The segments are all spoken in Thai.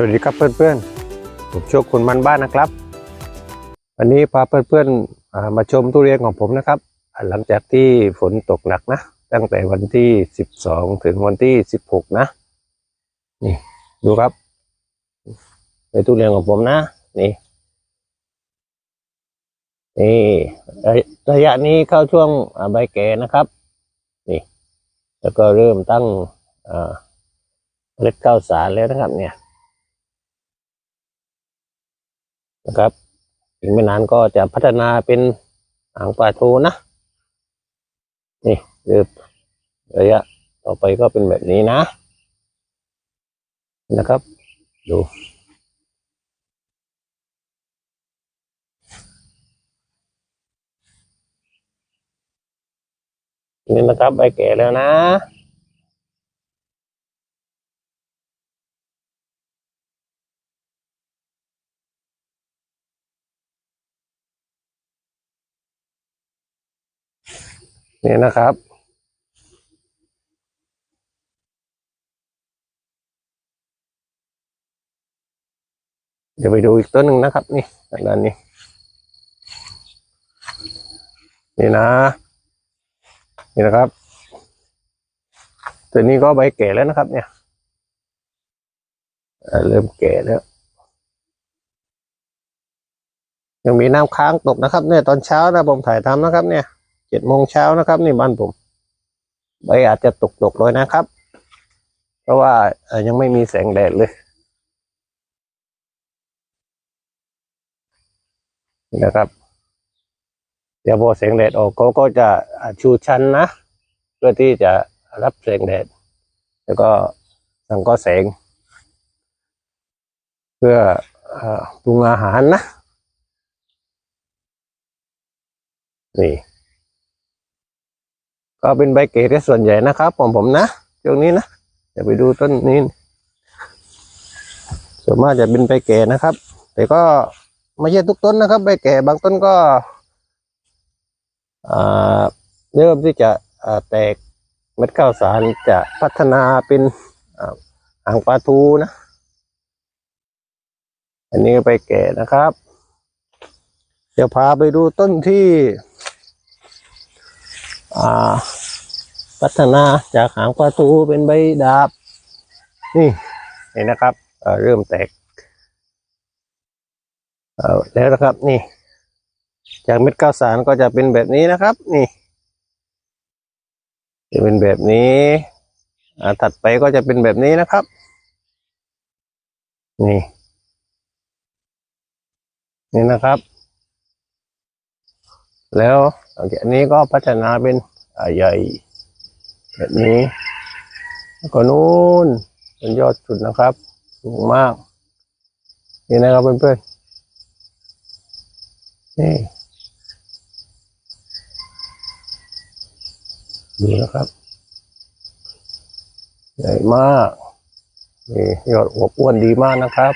สวัสดีครับเพื่อนๆ ผมโชคคุณมันบ้านนะครับ วันนี้พาเพื่อนๆอ่ามาชมทุเรียนของผมนะครับ หลังจากที่ฝนตกหนักนะ ตั้งแต่วันที่ 12 ถึงวันที่ 16 นะ นี่ดูครับในทุเรียนของผมนะ นี่นี่ระยะนี้เข้าช่วงใบแก่นะครับ นี่ แล้วก็เริ่มตั้งเล็ดข้าวสารแล้วนะครับเนี่ย นะครับถึงไม่นานก็จะพัฒนาเป็นหางปลาทูนะ นี่คือระยะต่อไปก็เป็นแบบนี้นะ นะครับ ดูนี่นะครับใบแก่แล้วนะ นี่นะครับเดี๋ยวไปดูอีกต้นหนึ่งนะครับ นี่ด้านนี้ นี่นะ นี่นะครับตัวนี้ก็ใบแก่แล้วนะครับ เนี่ยเริ่มแก่แล้วยังมีน้ำค้างตกนะครับ เนี่ยตอนเช้านะผมถ่ายทำนะครับ เนี่ย เจ็ดโมงเช้านะครับนี่บ้านผมใบอาจจะตกตกๆเลยนะครับ เพราะว่ายังไม่มีแสงแดดเลยนะครับ เดี๋ยวพอแสงแดดออกเขาก็จะชูชันนะ เพื่อที่จะรับแสงแดด แล้วก็สังก็แสง เพื่ออ่าปรุงอาหารนะ นี่ ก็เป็นใบเกตส่วนใหญ่นะครับของผมนะช่วงนี้นะอย่าไปดูต้นนี้ส่วนมากจะเป็นใบแก่นะครับ แต่ก็ไม่ใช่ทุกต้นนะครับ ใบแก่บางต้นก็เริ่มที่จะแตกเม็ดข้าวสารจะพัฒนาเป็นอ่างปลาทูนะ อันนี้ก็ใบแก่นะครับ เดี๋ยวพาไปดูต้นที่ พัฒนาจากหางปลาทูเป็นใบดาบ นี่เห็นนะครับเริ่มแตกแล้วนะครับนี่ จากเม็ดข้าวสารก็จะเป็นแบบนี้นะครับ นี่ จะเป็นแบบนี้ถัดไปก็จะเป็นแบบนี้นะครับ นี่ นี่นะครับ แล้วหลังจากนี้ก็พัฒนาเป็นใหญ่แบบนี้แล้วก็นู้นเป็นยอดสุดนะครับ สูงมาก นี่นะครับเพื่อนๆนี่ดูนะครับ ใหญ่มากนี่ยอดอวบอ้วนดีมากนะครับ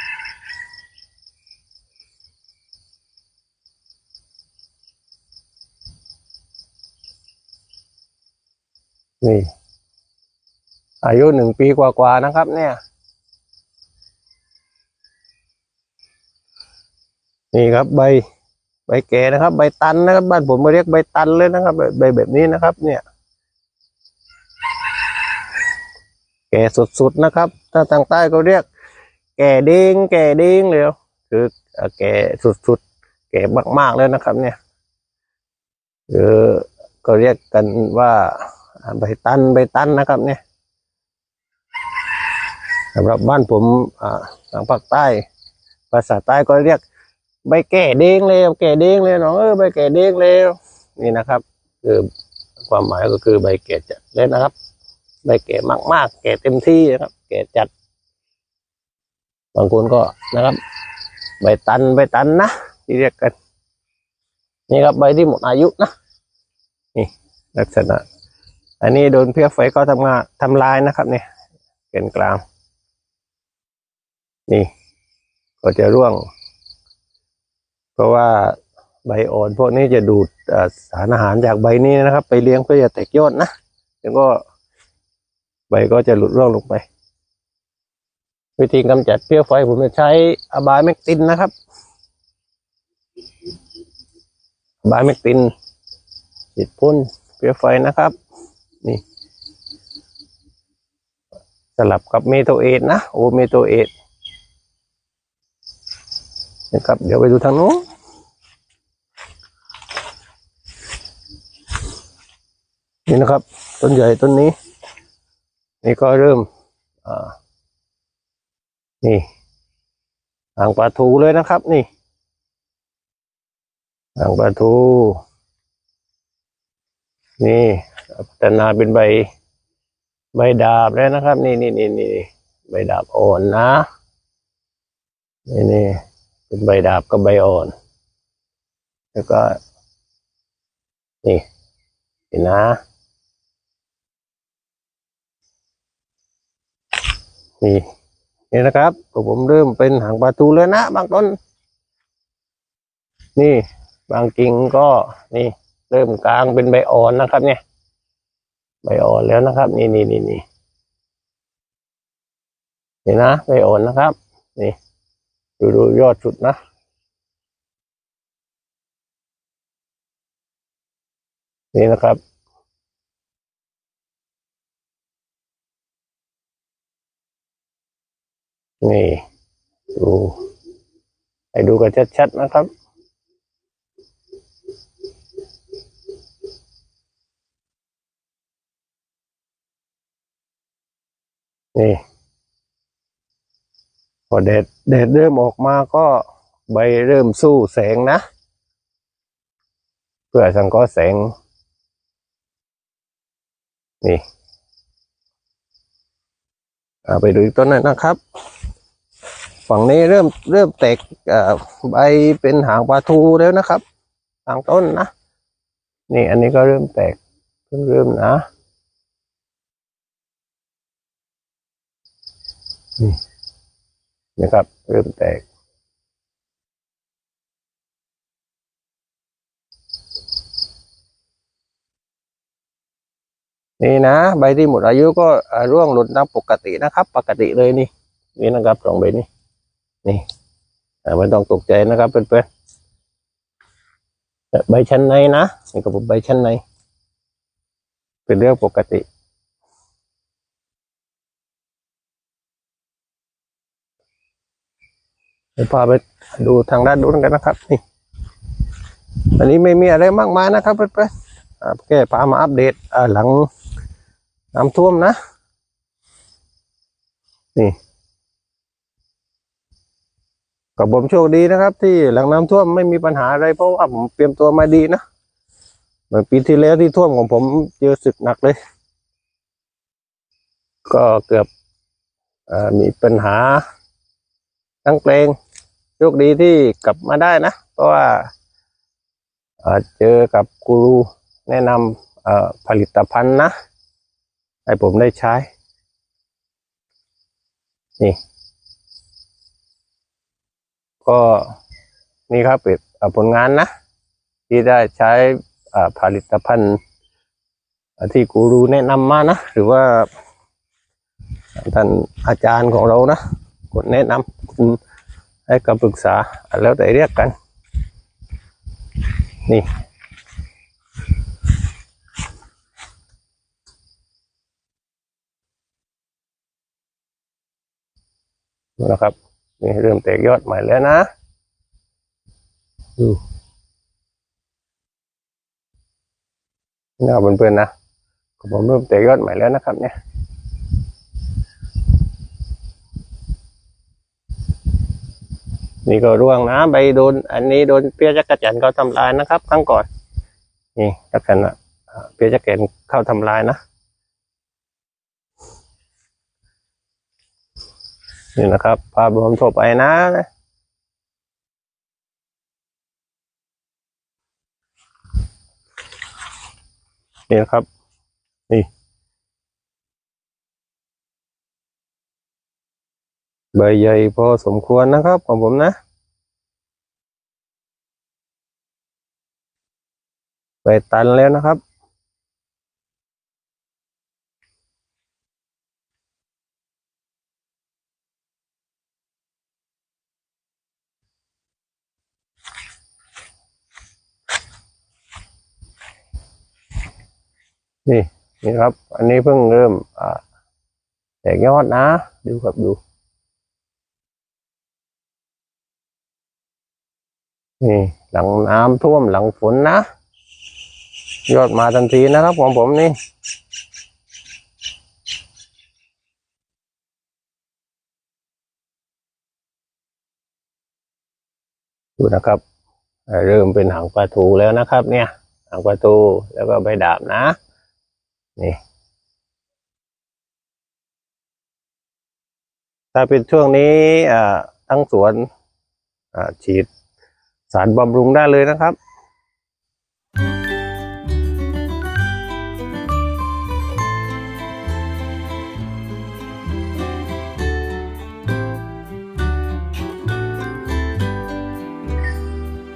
นี่ อายุหนึ่งปีกว่าๆนะครับ เนี่ย นี่ครับใบ ใบแก่นะครับ ใบตันนะครับ บ้านผมมาเรียกใบตันเลยนะครับ ใบใบแบบนี้นะครับ เนี่ย แก่สุดๆนะครับ ถ้าทางใต้ก็เรียก แก่เด้งแก่เด้งเลยคือแก่สุดๆแก่มากๆเลยนะครับ เนี่ยหรือก็เรียกกันว่า ใบตันใบตันนะครับเนี่ยสำหรับบ้านผมทางภาคใต้ ภาษาใต้ก็เรียกใบแก่เด้งเลยแก่เด้งเลยน้องเออใบแก่เด้งเลยนี่นะครับ คือความหมายก็คือใบแก่จัดเลยนะครับ ใบแก่มากๆ แก่เต็มที่นะครับ แก่จัดบางคนก็นะครับ ใบตันใบตันนะที่เรียกกัน นี่ครับใบที่หมดอายุนะนี่ลักษณะ อันนี้โดนเพี้ยไฟก็ทำงานทำลายนะครับเนี่ยเกนกลาง นี่ ก็จะร่วง เพราะว่าใบอ่อนพวกนี้จะดูดสารอาหารจากใบนี้นะครับ ไปเลี้ยงเพื่อจะแตกยอดนะแล้วก็ใบก็จะหลุดร่วงลงไป วิธีกำจัดเพี้ยไฟผมจะใช้อบายแมกตินนะครับอบายแมกตินฉีดพ่นเพี้ยไฟนะครับ นี่ สลับกับเมโทเอทนะ โอเมโทเอทนะครับ เดี๋ยวไปดูทางโน้นนี่นะครับ ต้นใหญ่ต้นนี้ นี่ก็เริ่มอ่านี่หางปลาทูเลยนะครับ นี่หางปลาทู นี่ พัฒนาเป็นใบ ใบดาบแล้วนะครับ นี่นี่นี่นี่ใบดาบอ่อนนะนี่นี่เป็นใบดาบกับใบอ่อน แล้วก็ นี่เห็นนะนี่นี่นะครับก็ผมเริ่มเป็นหางปลาทูแล้วนะบางต้น นี่ บางกิ่งก็นี่ เริ่มกลางเป็นใบอ่อนนะครับเนี่ย ใบอ่อนแล้วนะครับ นี่นี่นี่นี่นี่นะใบอ่อนนะครับ นี่ ดูดูยอดสุดนะนี่นะครับนี่ดูให้ดูกันชัดๆนะครับ นี่พอแดดแดดเริ่มออกมาก็ใบเริ่มสู้แสงนะ เพื่อสังเคราะห์แสง นี่เอาไปดูอีกต้นนึงนะครับ ฝั่งนี้เริ่มเริ่มแตกใบเป็นหางปลาทูแล้วนะครับทางต้นนะ นี่อันนี้ก็เริ่มแตกเพิ่งเริ่มนะ นะครับ เริ่มแตก นี่นะ ใบที่หมดอายุก็ร่วงหล่นตามปกตินะครับ ปกติเลยนี่ นี่นะครับสองใบนี้ นี่ไม่ต้องตกใจนะครับเพื่อนๆใบชั้นในนะนี่ก็เป็นใบชั้นใน เป็นเรื่องปกติ เดี๋ยวพาไปดูทางด้านนู้นกันนะครับนี่อันนี้ไม่มีอะไรมากมายนะครับเพื่อนๆแค่พามาอัปเดตหลังน้ำท่วมนะ นี่กับผมโชคดีนะครับ ที่หลังน้ำท่วมไม่มีปัญหาอะไรเพราะว่าผมเตรียมตัวมาดีนะเหมือนปีที่แล้วที่ท่วมของผมเจอสึกหนักเลย ก็เกือบอมีปัญหาทั้งเพลง ชคดีที่กลับมาได้นะ เพราะว่าเจอกับกูรูแนะนำผลิตภัณฑ์นะ ให้ผมได้ใช้ นี่ ก็นี่ครับเป็นผลงานนะ ที่ได้ใช้ผลิตภัณฑ์ที่กูรูแนะนำมานะ หรือว่าท่านอาจารย์ของเรานะกดแนะนำคุณ ให้คำปรึกษาแล้วแต่เรียกกัน นี่นะครับนี่เริ่มแตกยอดใหม่แล้วนะดูนะครับเพื่อนๆนะผมเริ่มแตกยอดใหม่แล้วนะครับเนี่ย นี่ก็ร่วงนะใบโดน อันนี้โดนเปียจักรจันทร์เขาทำลายนะครับครั้งก่อนนี่ลักษณะอ่าเปียจักรจันทร์เข้าทำลายนะนี่นะครับ ภาพรวมทั่วไปนะนี่นะครับ นี่ ใบใหญ่พอสมควรนะครับของผมนะ ใบตันแล้วนะครับ นี่นี่ครับ อันนี้เพิ่งเริ่มแตกยอดนะ ดูครับดู นี่หลังน้ำท่วมหลังฝนนะ ยอดมาทันทีนะครับของผมนี่ดูนะครับ เริ่มเป็นหางปลาทูแล้วนะครับ เนี่ย หางปลาทูแล้วก็ใบดาบนะ นี่ถ้าเป็นช่วงนี้อ่าทั้งสวนอ่าฉีด สารบำรุงได้เลยนะครับ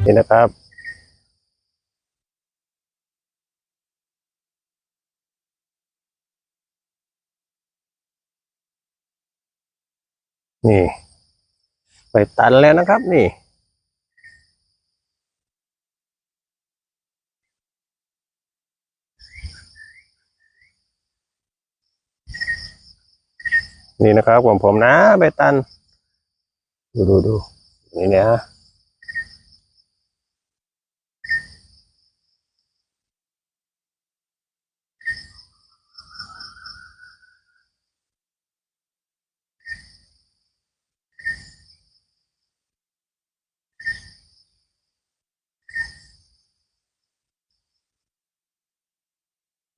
นี่นะครับนี่ ไปตันแล้วนะครับ นี่ นี่นะครับของผมนะใบตัน ดูดูดูนี่นะ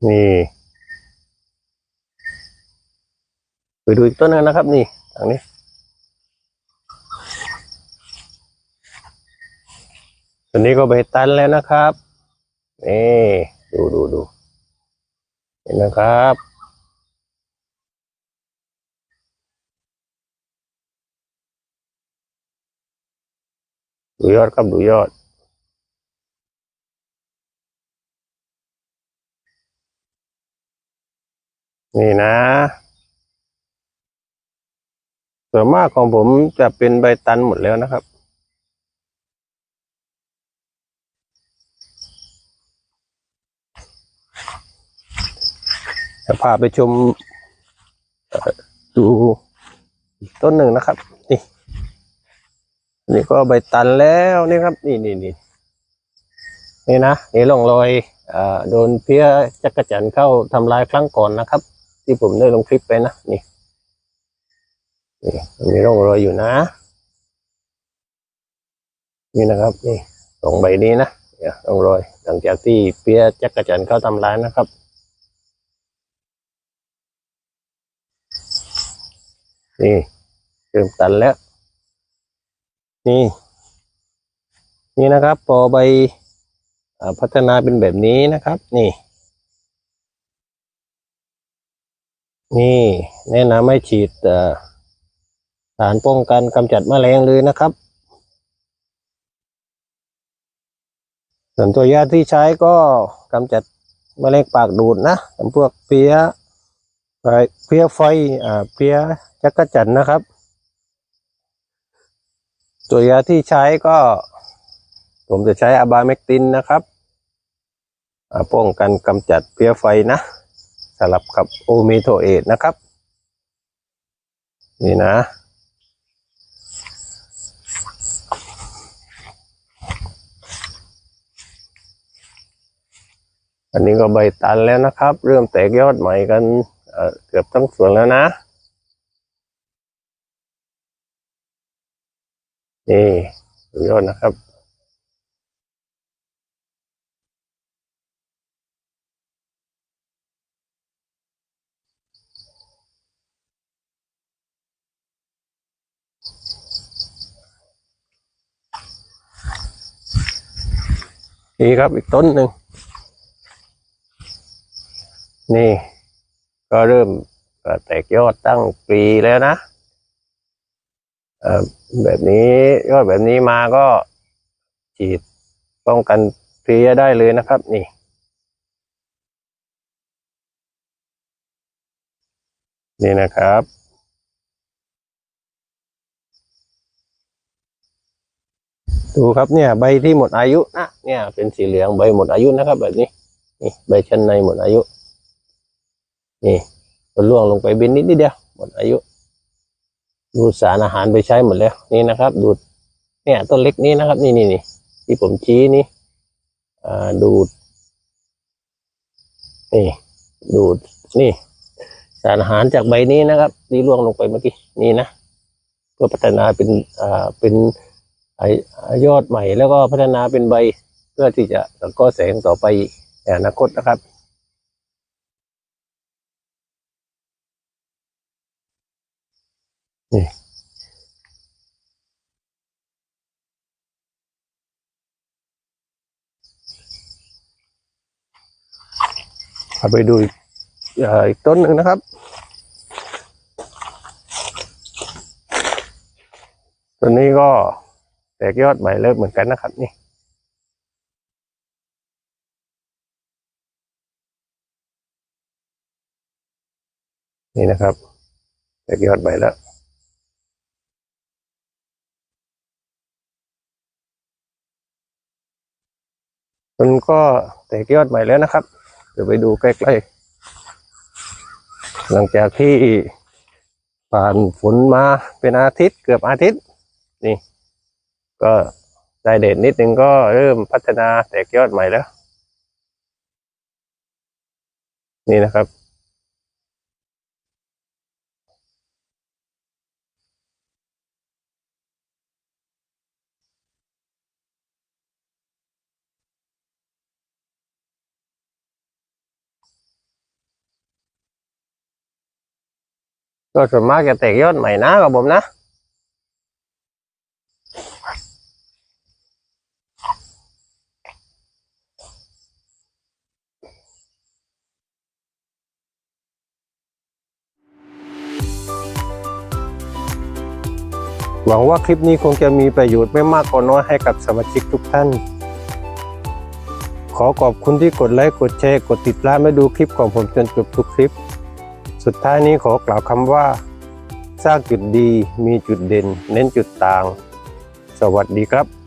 นี่ ไปดูอีกต้นหนึงนะครับ นี่ทางนี้ตัวนี้ก็ใบตันแล้วนะครับนี่ดูดูดูเห็นนะครับดูยอดครับดูยอด นี่นะ ส่วนมากของผมจะเป็นใบตันหมดแล้วนะครับ จะพาไปชมดูต้นหนึ่งนะครับ นี่นี่ก็ใบตันแล้วนี่ครับ นี่นี่นี่นี่นะนี่ร่องรอยอโดนเพี้ยจักรจันเข้าทำลายครั้งก่อนนะครับ ที่ผมได้ลงคลิปไปนะนี่ มันมีร่องรอยอยู่นะ นี่นะครับนี่สองใบนี้นะเนี่ยร่องรอยหลังจากที่เพี้ยจักรจันทร์เข้าทำลายนะครับ นี่เริ่มตันแล้ว นี่ นี่นะครับ พอใบพัฒนาเป็นแบบนี้นะครับ นี่ นี่ แนะนำให้ฉีดเอ่อ สารป้องกันกำจัดแมลงเลยนะครับ ส่วนตัวยาที่ใช้ก็กำจัดแมลงปากดูดนะจำพวกเพี้ยไฟเพี้ยไฟอ่าเพี้ยจักรจันนะครับ ตัวยาที่ใช้ก็ ผมจะใช้อะบาเมกตินนะครับป้องกันกำจัดเพี้ยไฟนะสลับกับโอเมโทเอตนะครับ นี่นะ อันนี้ก็ใบตันแล้วนะครับ เริ่มแตกยอดใหม่กันเเกือบทั้งสวนแล้วนะนี่ดูยอดนะครับ นี่ครับอีกต้นหนึ่ง นี่ก็เริ่มแตกยอดตั้งปีแล้วนะเอ่อแบบนี้ยอดแบบนี้มาก็ฉีดป้องกันเพลียได้เลยนะครับ นี่ นี่นะครับ ดูครับเนี่ย ใบที่หมดอายุนะเนี่ยเป็นสีเหลืองใบหมดอายุนะครับ แบบนี้นี่ใบชั้นในหมดอายุ นี่มันล่วงลงไปเบนนิดนิดเดียวหมดอายุ ดูดสารอาหารไปใช้หมดแล้ว นี่นะครับ ดูดเนี่ยต้นเล็กนี้นะครับ นี่นี่นี่ที่ผมชี้นี่อ่าดูด นี่ ดูดนี่ สารอาหารจากใบนี้นะครับที่ร่วงลงไปเมื่อกี้นี่นะเพื่อพัฒนาเป็นอ่าเป็นอยอดใหม่แล้วก็พัฒนาเป็นใบเพื่อที่จะสังเคราะห์แสงต่อไปในอนาคตนะครับ นี่เอาไปดูอีกอีกต้นหนึ่งนะครับต้นนี้ก็แตกยอดใหม่เลิกเหมือนกันนะครับ นี่นี่นะครับแตกยอดใหม่แล้ว มันก็แตกยอดใหม่แล้วนะครับ เดี๋ยวไปดูใกล้ๆ หลังจากที่ผ่านฝนมาเป็นอาทิตย์เกือบอาทิตย์นี่ ก็ได้เด็ดนิดนึงก็เริ่มพัฒนาแตกยอดใหม่แล้ว นี่นะครับ ก็ส่วนมากจะแตกยอดใหม่นะกับผมนะหวังว่าคลิปนี้คงจะมีประโยชน์ไม่มากก็น้อยให้กับสมาชิกทุกท่าน ขอขอบคุณที่กดไลค์ กดแชร์ กดติดตามและดูคลิปของผมจนจบทุกคลิป สุดท้ายนี้ขอกล่าวคำว่า สร้างจุดดีมีจุดเด่น เน้นจุดต่าง สวัสดีครับ